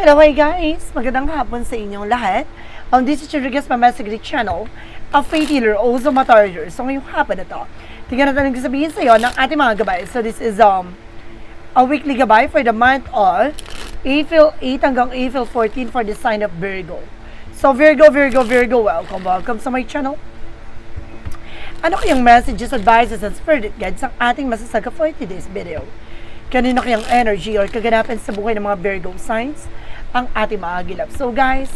Hello, hi guys! Magandang hapon sa inyong lahat. Um, this is Rodriguez Mamasagri Channel, a faith healer, also matarder. So ngayong hapon na to, tingnan natin ang sabihin sa iyo ng ating mga gabay. So this is um a weekly gabay for the month of April 8 hanggang April 14 for the sign of Virgo. So Virgo, Virgo, Virgo, welcome, welcome sa my channel. Ano kayang messages, advices, and spirit guides ang ating masasaga for today's video? Kanino kayang energy or kaganapan sa buhay ng mga Virgo signs ang ating maagilap? So guys,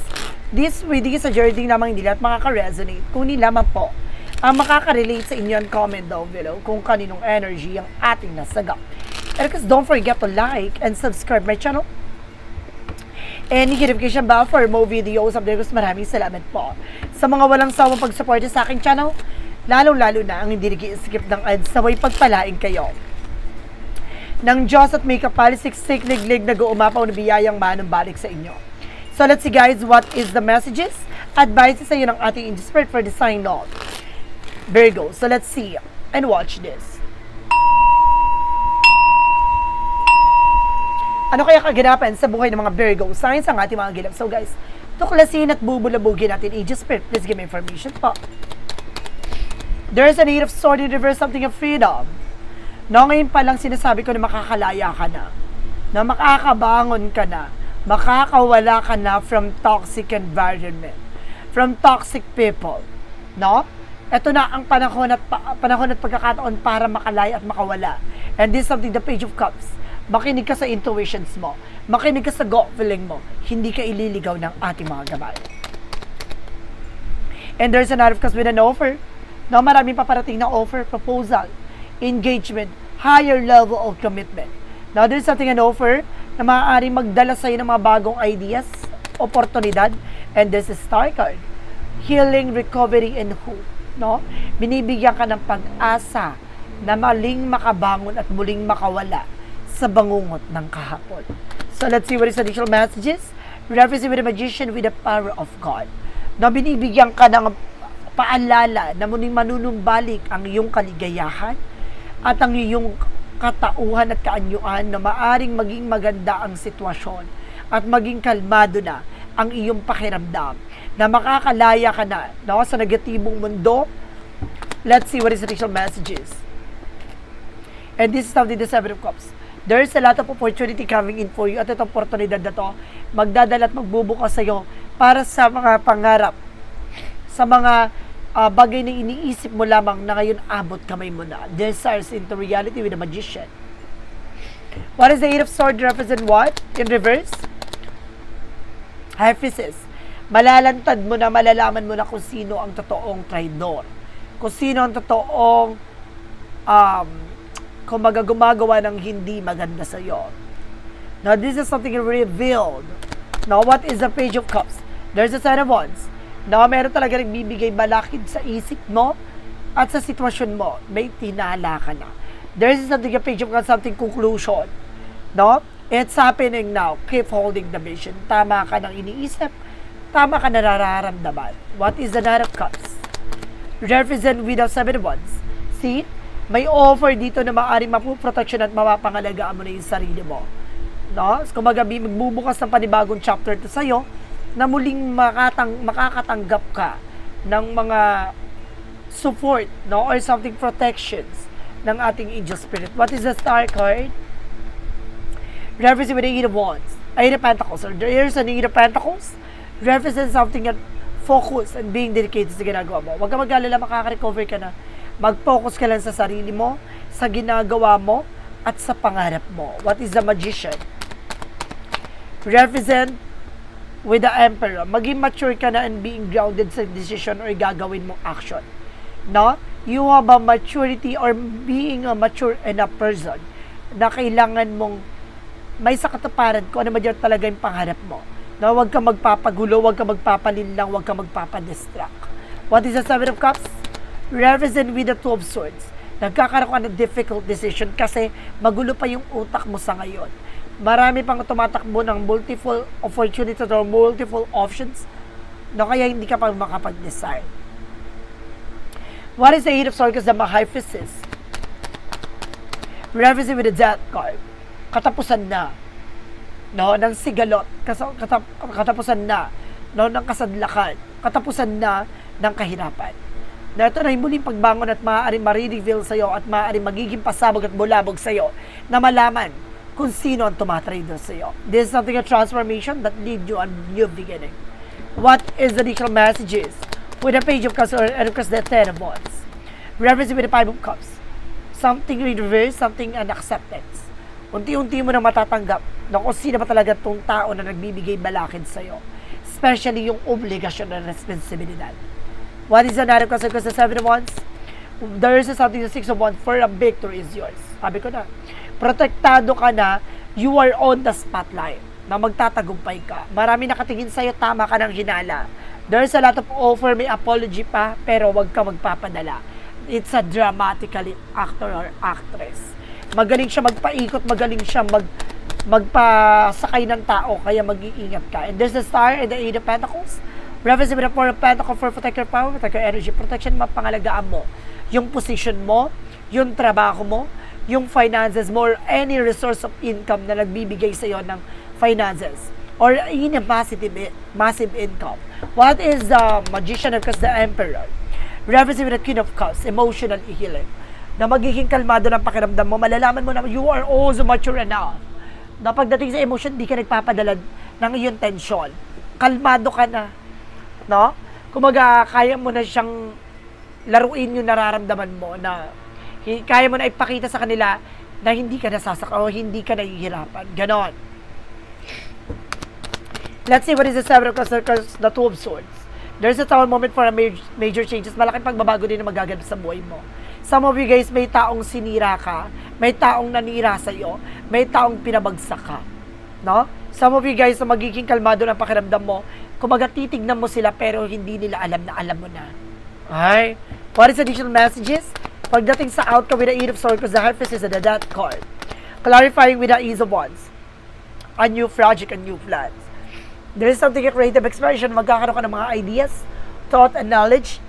this reading is a journey lamang hindi lahat makaka-resonate. Kung hindi lamang po ang makaka-relate sa inyo and comment down below kung kaninong energy ang ating nasagap. And because don't forget to like and subscribe my channel and notification bell for more videos of Virgos. Maraming salamat po sa mga walang sawang pagsuporta sa aking channel, lalong-lalo na ang hindi nag-skip ng ads na way pagpalain kayo ng Diyos at may kapalisik liglig nag-uumapaw na biyayang manong balik sa inyo. So let's see guys, what is the messages? Advices sa iyo ng ating angel spirit for the sign of Virgo. So let's see and watch this. Ano kaya kaganapan sa buhay ng mga Virgo signs ang ating mga gilap? So guys, tuklasin at bubulabugin natin angel spirit. Please give me information po. There's a need of sword in reverse, something of freedom. No, ngayon pa lang sinasabi ko na makakalaya ka na. Na makakabangon ka na. Makakawala ka na from toxic environment. From toxic people. No? Ito na ang panahon at, pa- panahon at pagkakataon para makalaya at makawala. And this is something, the Page of Cups. Makinig ka sa intuitions mo. Makinig ka sa gut feeling mo. Hindi ka ililigaw ng ating mga gabay. And there's an of cups with an offer. No, maraming paparating na offer, proposal, engagement, higher level of commitment. Now, there's something an offer na maaaring magdala sa'yo ng mga bagong ideas, oportunidad, and this is star card. Healing, recovery, and hope. No? Binibigyan ka ng pag-asa na maling makabangon at muling makawala sa bangungot ng kahapon. So, let's see what is additional messages. Referencing with the magician with the power of God. Na binibigyan ka ng paalala na muling manunumbalik ang iyong kaligayahan at ang iyong katauhan at kaanyuan na maaring maging maganda ang sitwasyon at maging kalmado na ang iyong pakiramdam na makakalaya ka na no, sa negatibong mundo. Let's see what is the additional messages. And this is something the Seven of Cups. There's a lot of opportunity coming in for you at itong oportunidad na to magdadala at magbubukas sa iyo para sa mga pangarap, sa mga ah, bagay na iniisip mo lamang na ngayon abot kamay mo na. Desires into reality with a magician. What is the Eight of Swords represent what? In reverse? Hyphasis. Malalantad mo na, malalaman mo na kung sino ang totoong traidor. Kung sino ang totoong um, kung gumagawa ng hindi maganda sa iyo. Now, this is something revealed. Now, what is the Page of Cups? There's a Ten of Wands. Now, meron talaga nagbibigay balakid sa isip mo at sa sitwasyon mo. May tinala ka na. There's something a Page of something conclusion. No? It's happening now. Keep holding the vision. Tama ka ng iniisip. Tama ka na nararamdaman. What is the Knight of Cups? represent with the seven wands. See? May offer dito na maaaring mapuproteksyon at mapapangalagaan mo na yung sarili mo. No? So, kumbaga, bi- magbubukas ng panibagong chapter to sa'yo na muling makatang, makakatanggap ka ng mga support no or something protections ng ating angel spirit. What is the star card? With the Eight of Wands. Eight of Pentacles. Or there's an Eight of Pentacles. Represent something that focus and being dedicated sa ginagawa mo. Huwag ka mag-alala, makaka-recover ka na. Mag-focus ka lang sa sarili mo, sa ginagawa mo, at sa pangarap mo. What is the magician? Represent with the emperor. Maging mature ka na and being grounded sa decision or gagawin mong action. No? You have a maturity or being a mature enough person na kailangan mong may sakatuparan kung ano man yan talaga yung pangarap mo. No, huwag ka magpapagulo, huwag ka magpapalinlang, huwag ka magpapadistract. What is the Seven of Cups? Represent with the Two of Swords. Nagkakaroon ka ng difficult decision kasi magulo pa yung utak mo sa ngayon. Marami pang tumatakbo ng multiple opportunities or multiple options no, kaya hindi ka pa makapag-decide. What is the Eight of Swords? The Mahiphysis. Represent with the Death card. Katapusan na no, ng sigalot, katapusan na, no, ng kasadlakan, katapusan na ng kahirapan. Na ito na yung muling pagbangon at maaari ma-reveal sa'yo at maaari magiging pasabog at bulabog sa'yo na malaman kung sino ang tumatrader sa'yo. This is something a transformation that lead you a new beginning. What is the initial messages? With the page of cups or course the ten of wands. Referencing with the five of cups. Something in reverse, something an acceptance. Unti-unti mo na matatanggap na kung sino ba talaga tong tao na nagbibigay balakid sa'yo. Especially yung obligasyon na responsibilidad. What is the narrative kasi because the seven of wands? There is something the six of wands for a victory is yours. Sabi ko na, protektado ka na, you are on the spotlight na magtatagumpay ka. Marami nakatingin sa'yo, tama ka ng hinala. There's a lot of offer, may apology pa, pero wag ka magpapadala. It's a dramatically actor or actress. Magaling siya magpaikot, magaling siya mag magpasakay ng tao, kaya mag-iingat ka. And there's the star and the eight of pentacles. Reference with the four of pentacles for protect your power, protect your energy, protection, mapangalagaan mo. Yung position mo, yung trabaho mo, yung finances mo, or any resource of income na nagbibigay sa iyo ng finances or in a massive, massive income. What is the magician cups, the emperor? Referencing with the Queen of Cups, emotional healing. Na magiging kalmado ng pakiramdam mo, malalaman mo na you are also mature enough. Na pagdating sa emotion, di ka nagpapadala ng iyong tension. Kalmado ka na. No? Kumaga, kaya mo na siyang laruin yung nararamdaman mo na kaya mo na ipakita sa kanila na hindi ka nasasaka o hindi ka nahihirapan. Ganon. Let's see what is the seven of cups, the two of swords. There's a tower moment for a major, major changes. Malaking pagbabago din na magaganap sa buhay mo. Some of you guys, may taong sinira ka, may taong nanira sa iyo, may taong pinabagsak ka. No? Some of you guys na magiging kalmado ng pakiramdam mo, kumaga titignan mo sila pero hindi nila alam na alam mo na. Ay, what is additional messages? Pagdating sa outcome with the Eight of Swords, because the Hierophant is a death card. Clarifying with the Ease of Wands. A new project, a new plans. There is something a creative expression. Magkakaroon ka ng mga ideas, thought, and knowledge,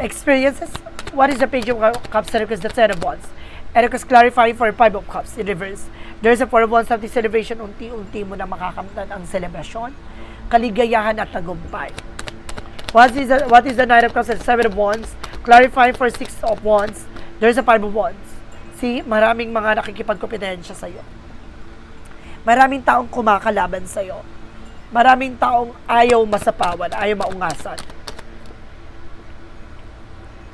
experiences. What is the page of cups? Because the Ten of Wands. And because clarifying for Five of Cups in reverse. There is a Four of Wands something celebration. Unti-unti mo na makakamtan ang celebration, kaligayahan at tagumpay. What is the, what is the Nine of Cups and Seven of Wands? Clarifying for Six of Wands. There's a Five of Wands. See, maraming mga nakikipagkompetensya sa'yo. Maraming taong kumakalaban sa'yo. Maraming taong ayaw masapawan, ayaw maungasan.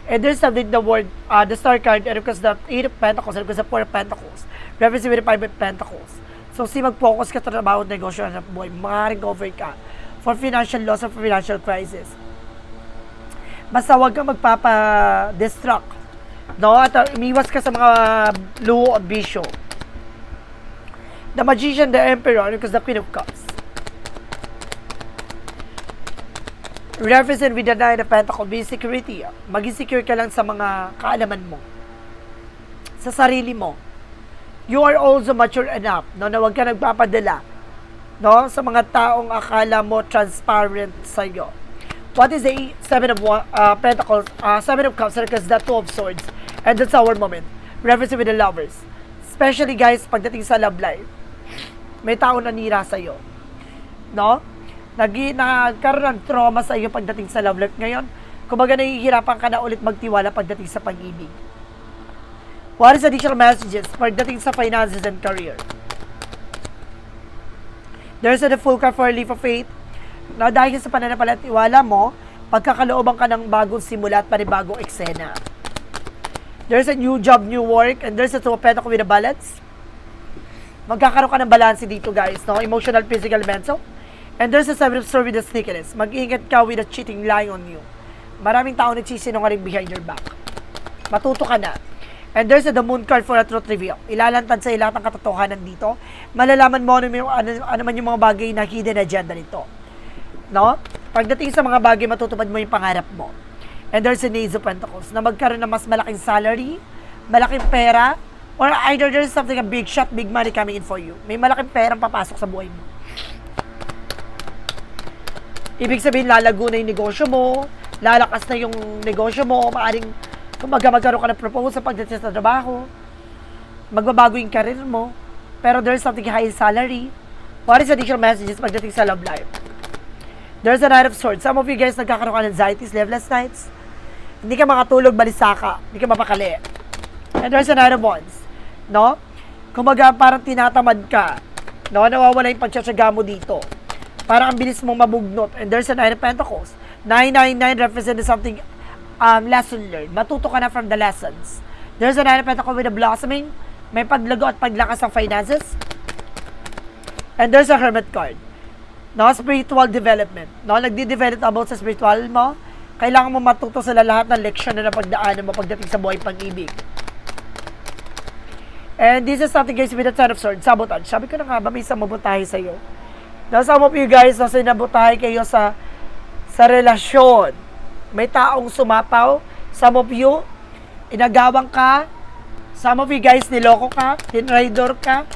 And there's something the word, uh, the star card, and because the eight of pentacles, and because the four of pentacles, referencing with the five of pentacles. So, si mag-focus ka sa trabaho negosyo sa buhay, makaka-recover ka for financial loss or financial crisis. Basta huwag kang magpapa-distract. No? At uh, umiwas ka sa mga luho at bisyo. The Magician, the Emperor, because the Queen of Cups. Represent with the Nine of Pentacles, be security. Maging secure ka lang sa mga kaalaman mo. Sa sarili mo. You are also mature enough, no, na huwag ka nagpapadala, no, sa mga taong akala mo transparent sa iyo. What is the Seven of uh, Pentacles, uh, Seven of Cups, because the Two of Swords, and that's our moment. Represent with the lovers. Especially guys, pagdating sa love life, may tao nanira sa iyo. No? Nagi, nagkaroon ng trauma sa iyo pagdating sa love life ngayon. Kumbaga nahihirapan ka na ulit magtiwala pagdating sa pag-ibig. What is additional messages pagdating sa finances and career? There's a full card for a leap of faith na dahil sa pananampalataya mo, pagkakalooban ka ng bagong simula at panibagong eksena. There's a new job, new work, and there's a of pentacles with a balance. Magkakaroon ka ng balance dito guys, no? Emotional, physical, mental. And there's a swords with a sneakiness. Mag-ingat ka with a cheating lying on you. Maraming tao nagsisinungaling behind your back. Matuto ka na. And there's a the moon card for a truth reveal. Ilalantad sa lahat ng katotohanan dito. Malalaman mo ano, ano, ano man yung mga bagay na hidden agenda nito. No? Pagdating sa mga bagay, matutupad mo yung pangarap mo. And there's an Ace of Pentacles na magkaroon ng mas malaking salary, malaking pera, or either there's something a big shot, big money coming in for you. May malaking perang papasok sa buhay mo. Ibig sabihin, lalago na yung negosyo mo, lalakas na yung negosyo mo, maaring kumaga magkaroon ka ng proposal pagdating sa trabaho, magbabago yung career mo, pero there's something high salary, What is additional messages pagdating sa love life? There's a Knight of Swords. Some of you guys nagkakaroon ka ng anxiety, sleepless nights. Hindi ka makatulog, balisaka. Hindi ka mapakali. And there's a Knight of Wands. No? Kumaga, parang tinatamad ka. No? Nawawala yung pagtsatsaga mo dito. Parang ang bilis mong mabugnot. And there's a Knight of Pentacles. 999 represents something um, lesson learned. Matuto ka na from the lessons. There's a Knight of Pentacles with a blossoming. May paglago at paglakas ng finances. And there's a Hermit card. No, spiritual development. No, nagdi-develop about sa spiritual mo. Kailangan mo matuto sa lahat ng leksyon na napagdaanan mo pagdating sa buhay pag-ibig. And this is something guys with the Ten of Swords, sabotage. Sabi ko na nga ba, may samabutahe sa iyo. Now, some of you guys, nasa nabutahe kayo sa sa relasyon. May taong sumapaw. Some of you, inagawang ka. Some of you guys, niloko ka. Tinraidor ka.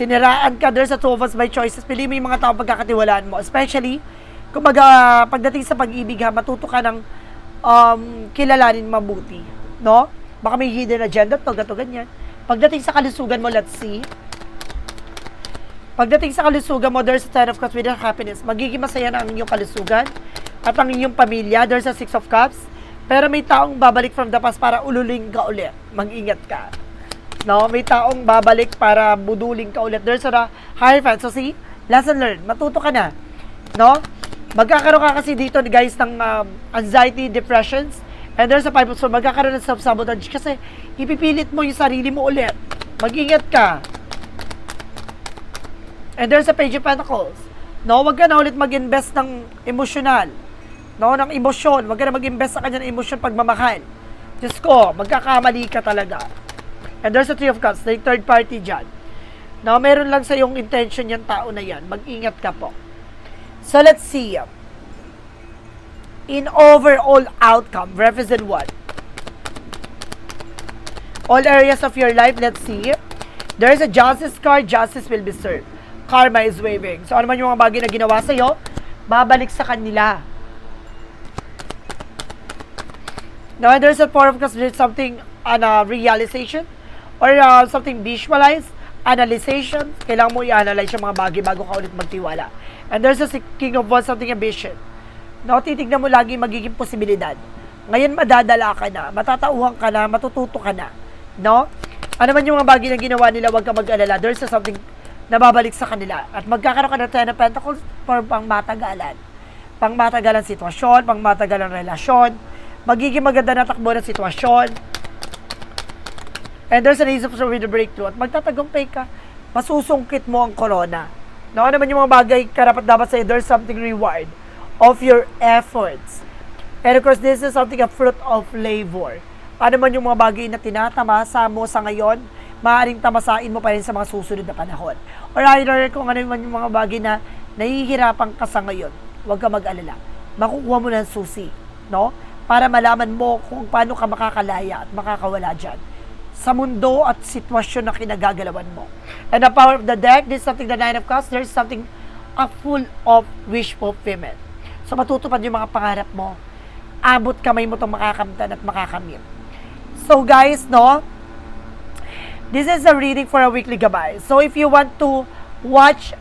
Siniraan ka. There's a two of us by choices. Pili mo yung mga taong pagkakatiwalaan mo. Especially, kumbaga, pagdating sa pag-ibig ha, matuto ka ng um, kilalanin mabuti. No? Baka may hidden agenda to, gato, ganyan. Pagdating sa kalusugan mo, let's see. Pagdating sa kalusugan mo, there's a ten of cups with happiness. Magiging masaya na ang inyong kalusugan at ang inyong pamilya. There's a six of cups. Pero may taong babalik from the past para ululing ka ulit. Mag-ingat ka. No, may taong babalik para buduling ka ulit. There's a higher fan. So see, lesson learned. Matuto ka na. No? Magkakaroon ka kasi dito guys ng um, anxiety, depressions, and there's a five of swords. Magkakaroon ng self-sabotage kasi ipipilit mo yung sarili mo ulit. Mag-ingat ka. And there's a page of pentacles. No, wag ka na ulit mag-invest ng emosyonal. No, ng emosyon. Wag ka na mag-invest sa kanya ng emosyon pagmamahal. Diyos ko, magkakamali ka talaga. And there's a three of cups, yung third party dyan. No, meron lang sa yung intention yung tao na yan. Mag-ingat ka po. So let's see. In overall outcome, represent what? All areas of your life, let's see. There's a justice card, justice will be served. Karma is waving. So ano man yung mga bagay na ginawa sa'yo, babalik sa kanila. Now, there's a form of there's something, an uh, realization, or uh, something visualized, analyzation. Kailangan mo i-analyze yung mga bagay bago ka ulit magtiwala. And there's a king of wands, something ambition. No, titignan mo lagi magiging posibilidad. Ngayon madadala ka na, matatauhan ka na, matututo ka na. No? Ano man yung mga bagay na ginawa nila, huwag ka mag-alala. There's a something na babalik sa kanila. At magkakaroon ka ng Ten of Pentacles for pang matagalan. Pang matagalan sitwasyon, pang matagalan relasyon. Magiging maganda na takbo ng sitwasyon. And there's an ace of with a breakthrough. At magtatagumpay ka, masusungkit mo ang corona. No, ano man yung mga bagay karapat dapat sa'yo, there's something reward of your efforts. And of course, this is something a fruit of labor. Ano man yung mga bagay na tinatamasa mo sa ngayon, maaaring tamasain mo pa rin sa mga susunod na panahon. Or either kung ano man yung mga bagay na nahihirapan ka sa ngayon, huwag ka mag-alala. Makukuha mo ng susi, no? Para malaman mo kung paano ka makakalaya at makakawala dyan sa mundo at sitwasyon na kinagagalawan mo. And the power of the deck, this is something the Nine of Cups, there's something a full of wish fulfillment. So matutupad yung mga pangarap mo. Abot kamay mo itong makakamtan at makakamit. So guys, no, this is a reading for a weekly gabay. So if you want to watch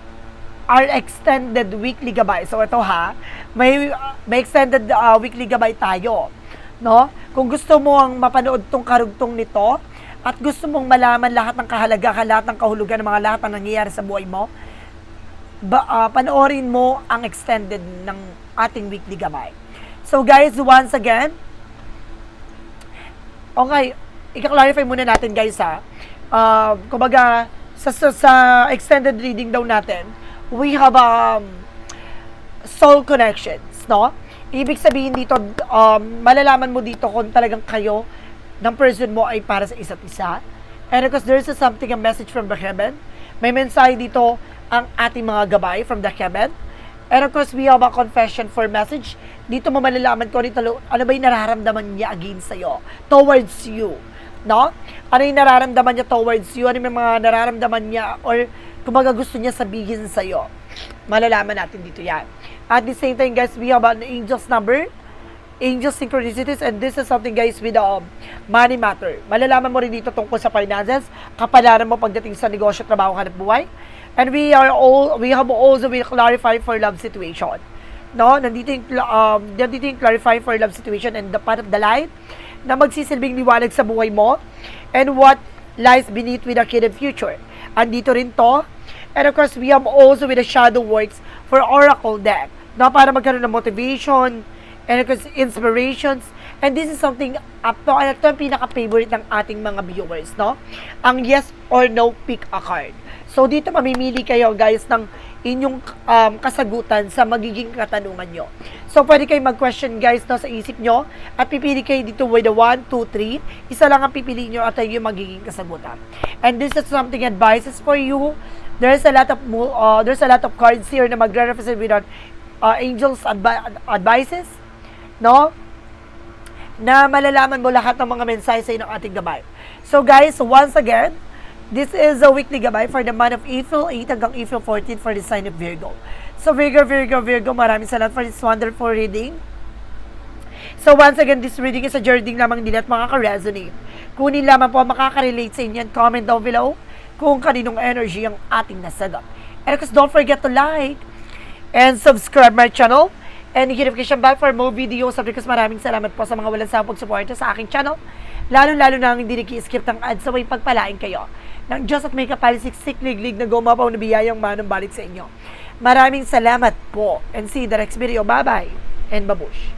our extended weekly gabay, so ito ha, may, may extended uh, weekly gabay tayo. No? Kung gusto mo ang mapanood tong karugtong nito, at gusto mong malaman lahat ng kahalagahan, lahat ng kahulugan ng mga lahat ng nangyayari sa buhay mo, ba, uh, panoorin mo ang extended ng ating weekly gabay. So guys, once again, okay, i-clarify muna natin guys ha. Uh, kumbaga, sa, sa, sa extended reading daw natin, we have um, soul connections, no? Ibig sabihin dito, um, malalaman mo dito kung talagang kayo ng person mo ay para sa isa't isa. And because there's a something, a message from the heaven. May mensahe dito ang ating mga gabay from the heaven. And of course, we have a confession for message. Dito mo malalaman ko nito, ano ba yung nararamdaman niya against sa'yo, towards you. No? Ano yung nararamdaman niya towards you? Ano yung mga nararamdaman niya or kumbaga gusto niya sabihin sa'yo. Malalaman natin dito yan. At the same time, guys, we have an angel's number angel synchronicities and this is something guys with um, money matter. Malalaman mo rin dito tungkol sa finances, kapalaran mo pagdating sa negosyo, trabaho, hanap buhay. And we are all, we have also will clarify for love situation. No, nandito yung, um, nandito yung clarify for love situation and the path of the light na magsisilbing liwanag sa buhay mo and what lies beneath with the hidden future. Andito rin to. And of course, we have also with the shadow works for oracle deck na para magkaroon ng motivation and inspirations. And this is something, to, ano, ito ang pinaka-favorite ng ating mga viewers, no? Ang yes or no pick a card. So, dito mamimili kayo, guys, ng inyong um, kasagutan sa magiging katanungan nyo. So, pwede kayo mag-question, guys, no, sa isip nyo. At pipili kayo dito with the 1, 2, 3. Isa lang ang pipili nyo at yung magiging kasagutan. And this is something advices for you. There's a lot of uh, there's a lot of cards here na magre-represent with uh, angels advi- advices, no? na malalaman mo lahat ng mga mensahe sa ng ating gabay. So guys, once again, this is a weekly gabay for the month of April 8 hanggang April 14 for the sign of Virgo. So Virgo, Virgo, Virgo, maraming salamat for this wonderful reading. So once again, this reading is a journey lamang din at makaka-resonate. Kunin lamang po makaka-relate sa inyo comment down below kung kaninong energy ang ating nasagot. And of course, don't forget to like and subscribe my channel and notification bell for more videos of because maraming salamat po sa mga walang sawang pagsuporta sa aking channel. Lalo-lalo na ang hindi nag-skip ng ads sa way pagpalain kayo ng Diyos at may kapalisiksik liglig na gumapaw na biyayang manong balik sa inyo. Maraming salamat po and see you the next video. Bye-bye and babush.